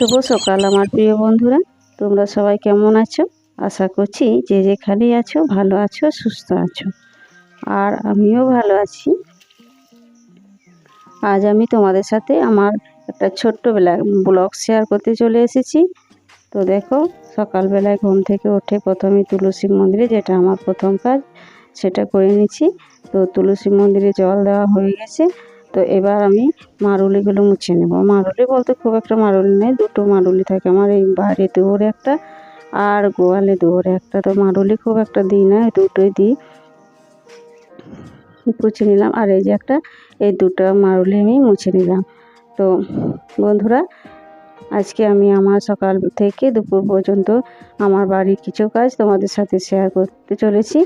শুভ সকাল, আমার প্রিয় বন্ধুরা। তোমরা সবাই কেমন আছো? আশা করছি যে যেখানে আছো, ভালো আছো, সুস্থ আছো। আর আমিও ভালো আছি। আজ আমি তোমাদের সাথে আমার একটা ছোট্টবেলা ব্লগ শেয়ার করতে চলে এসেছি। তো দেখো, সকালবেলায় ঘুম থেকে উঠে প্রথমে তুলসী মন্দিরে, যেটা আমার প্রথম কাজ, সেটা করে নিচ্ছি তো তুলসী মন্দিরে জল দেওয়া হয়ে গেছে। তো এবার আমি মারুলিগুলো মুছে নেব। মারুলি বলতে খুব একটা মারুলি নেই, দুটো মারুলি থাকে আমার এই বাইরে দৌড়ে একটা আর গোয়ালে দৌড়ে একটা। তো মারুলি খুব একটা দিই না দুটোই দিই। মুছে নিলাম আর এই যে একটা, এই দুটো মারুলি আমি মুছে নিলাম। তো বন্ধুরা, আজকে আমি আমার সকাল থেকে দুপুর পর্যন্ত আমার বাড়ির কিছু কাজ তোমাদের সাথে শেয়ার করতে চলেছি।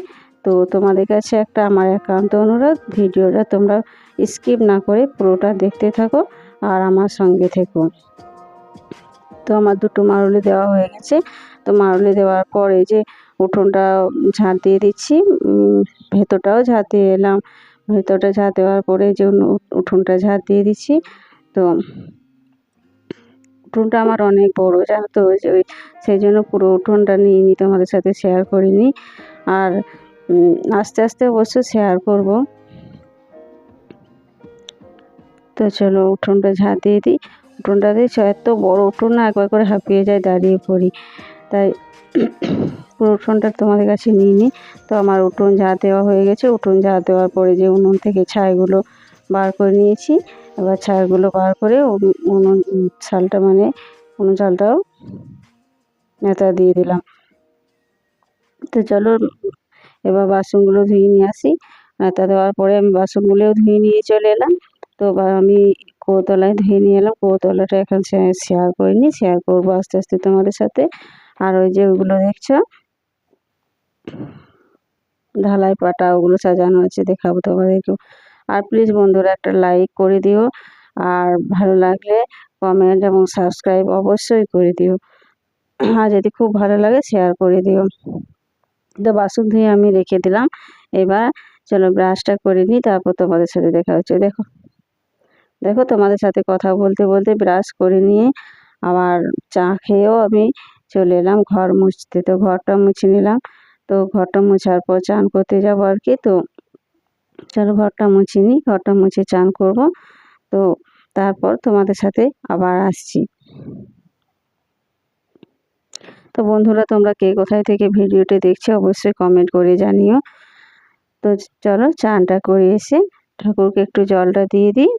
তো তোমাদের কাছে একটা আমার একান্ত অনুরোধ, ভিডিওটা তোমরা স্কিপ না করে পুরোটা দেখতে থাকো আর আমার সঙ্গে থেকো। তো আমার দুটো মারুলি দেওয়া হয়ে গেছে। তো মারুলি দেওয়ার পরে যে উঠোনটা ঝাঁট দিয়ে দিচ্ছি ভেতরটাও ঝাঁট দিয়ে এলাম। ভেতরটা ঝাঁট দেওয়ার পরে যে উঠোনটা ঝাঁট দিয়ে দিচ্ছি। তো উঠোনটা আমার অনেক বড়, জানো তো, ওই সেই জন্য পুরো উঠোনটা নিয়ে নিই তোমাদের সাথে শেয়ার করিনি। আর আস্তে আস্তে অবশ্য শেয়ার করব। তো চলো উঠোনটা ঝাঁ দিয়ে দিই। উঠোনটা দিয়ে এত বড় উঠোন না, একবার করে হাঁপিয়ে যায়, দাঁড়িয়ে পড়ি। তাই পুরো উঠোনটা তোমাদের কাছে নিয়ে নিই। তো আমার উঠোন ঝাঁ দেওয়া হয়ে গেছে। উঠোন ঝাঁ দেওয়ার পরে যে উনুন থেকে ছাইগুলো বার করে নিয়েছি, এবার ছাইগুলো বার করে উনুন ছালটা মানে উনুন চালটাও নেতা দিয়ে দিলাম। তো চলো এবার বাসনগুলো ধুয়ে নিয়ে আসি। নেতা দেওয়ার পরে আমি বাসনগুলোও ধুয়ে নিয়ে চলে এলাম। তো আমি কৌতলায় ধুয়ে নিয়ে এলাম। কৌতলাটা এখন শেয়ার করিনি শেয়ার করব আস্তে আস্তে তোমাদের সাথে। আর ওই যে ওগুলো দেখছ? ঢালাই পাটা, ওগুলো সাজানো আছে, দেখাবো তোমাদেরকেও আর প্লিজ বন্ধুরা একটা লাইক করে দিও। আর ভালো লাগলে কমেন্ট এবং সাবস্ক্রাইব অবশ্যই করে দিও। আর যদি খুব ভালো লাগে শেয়ার করে দিও। তো বাসন ধুয়ে আমি রেখে দিলাম। এবার চলো ব্রাশটা করে নিই, তারপর তোমাদের সাথে দেখা হচ্ছে। দেখো দেখো তোমাদের সাথে কথা বলতে বলতে ব্রাশ করে নিয়ে আবার চা খেয়েও আমি চলে এলাম ঘর মুছতে। তো ঘরটা মুছে নিলাম। তো ঘরটা মুছার পর চান করতে যাব আর কি। তো চলো ঘরটা মুছে নিই, ঘরটা মুছে চান করব। তো তারপর তোমাদের সাথে আবার আসছি। তো বন্ধুরা, তোমরা কে কোথায় থেকে ভিডিওটি দেখছ অবশ্যই কমেন্ট করে জানিও। তো চলো চানটা করে এসে ঠাকুরকে একটু জলটা দিয়ে দিই।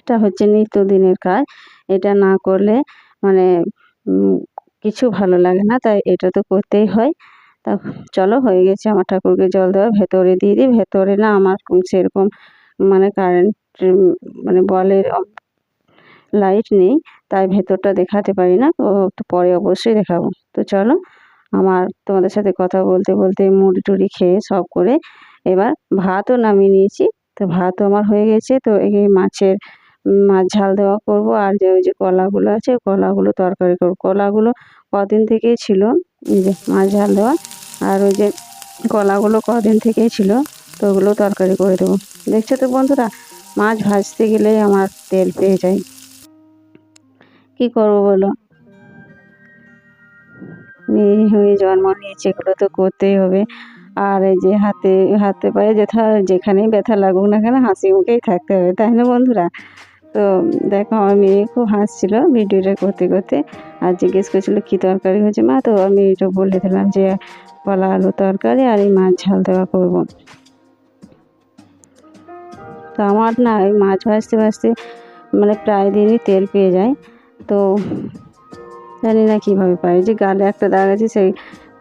এটা হচ্ছে নিত্যদিনের কাজ। এটা না করলে মানে কিছু ভালো লাগে না, তাই এটা তো করতেই হয়। তা চলো হয়ে গেছে আমার ঠাকুরকে জল দেওয়া, ভেতরে দিয়ে দিই। ভেতরে না আমার সেরকম মানে কারেন্ট মানে বলের লাইট নেই, তাই ভেতরটা দেখাতে পারি না, তো পরে অবশ্যই দেখাবো। তো চলো, আমার তোমাদের সাথে কথা বলতে বলতে মুড়ি টুড়ি খেয়ে সব করে এবার ভাতও নামিয়ে নিয়েছি। তো ভাতও আমার হয়ে গেছে, তো এই মাছের, মাছ ঝাল দেওয়া করব, আর যে ওই যে কলাগুলো আছে, কলাগুলো তরকারি করব। কলাগুলো কদিন থেকেই ছিল যে মাছ ঝাল দেওয়া, আর ওই যে কলাগুলো কদিন থেকেই ছিল, তো ওগুলো তরকারি করে দেবো। দেখছ তো বন্ধুরা, মাছ ভাজতে গেলেই আমার তেল পেয়ে যায়। কি করব বলো? মেয়ে হয়ে জন্ম নিয়েছে, এগুলো তো করতেই হবে। আর এই যে হাতে হাতে পায়ে যেথা, যেখানেই ব্যথা লাগুক না কেন, হাসি মুখেই থাকতে হবে, তাই না বন্ধুরা? তো দেখো, আমার মেয়ে খুব হাসছিল ভিডিওটা করতে করতে। আর জিজ্ঞেস করছিল, কী তরকারি হয়েছে? মা, তো আমি এটা বলে দিলাম যে কলা আলু তরকারি আর এই মাছ ঝাল দেওয়া করব। তো আমার না ওই মাছ ভাজতে ভাজতে মানে প্রায় দিনই তেল পেয়ে যায়। তো জানি না কীভাবে পাই যে গালে একটা দাগ আছে, সেই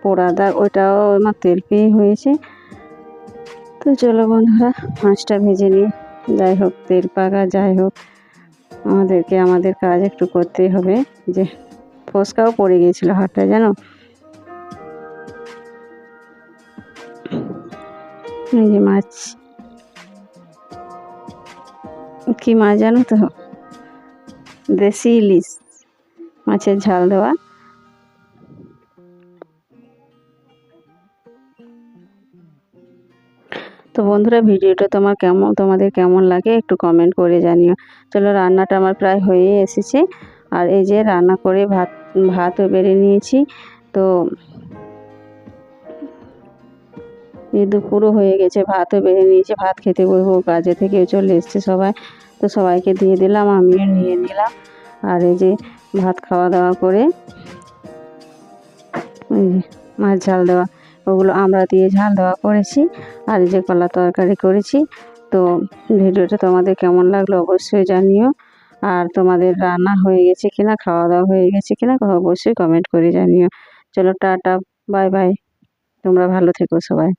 পোড়া দাগ, ওইটাও আমার তেল পেয়ে হয়েছে। তো চলো বন্ধুরা, মাছটা ভেজে নিই। যাই হোক, তেল পাকা, যাই হোক। আমাদেরকে, আমাদের কাজ একটু করতেই হবে। যে ফসকাও পড়ে গিয়েছিল হাটটা জানো? এই যে মাছ। কি মাছ জানো তো? দেশি ইলিশ মাছের ঝাল দেওয়া। তো বন্ধুরা, ভিডিওটা তোমার কেমন, তোমাদের কেমন লাগে একটু কমেন্ট করে জানিও। চলো, রান্নাটা আমার প্রায় হয়ে এসেছে। আর এই যে রান্না করে ভাত, ভাতও বেড়ে নিয়েছি। তো দুপুরও হয়ে গেছে, ভাতও বেড়ে নিয়েছে। ভাত খেতে বসবো, কাজে থেকে চলে এসছে সবাই। তো সবাইকে দিয়ে দিলাম, আমিও নিয়ে নিলাম। আর এই যে ভাত খাওয়া দাওয়া করে মাছ ঝাল দেওয়া, ওগুলো আমরা দিয়ে ঝাল দেওয়া করেছি। আর এই যে কলা তরকারি করেছি। তো ভিডিওটা তোমাদের কেমন লাগল অবশ্যই জানিও। আর তোমাদের রান্না হয়ে গেছে কিনা, খাওয়া দাওয়া হয়ে গেছে কিনা, অবশ্যই কমেন্ট করে জানিও। চলো টাটা, বাই বাই। তোমরা ভালো থেকো সবাই।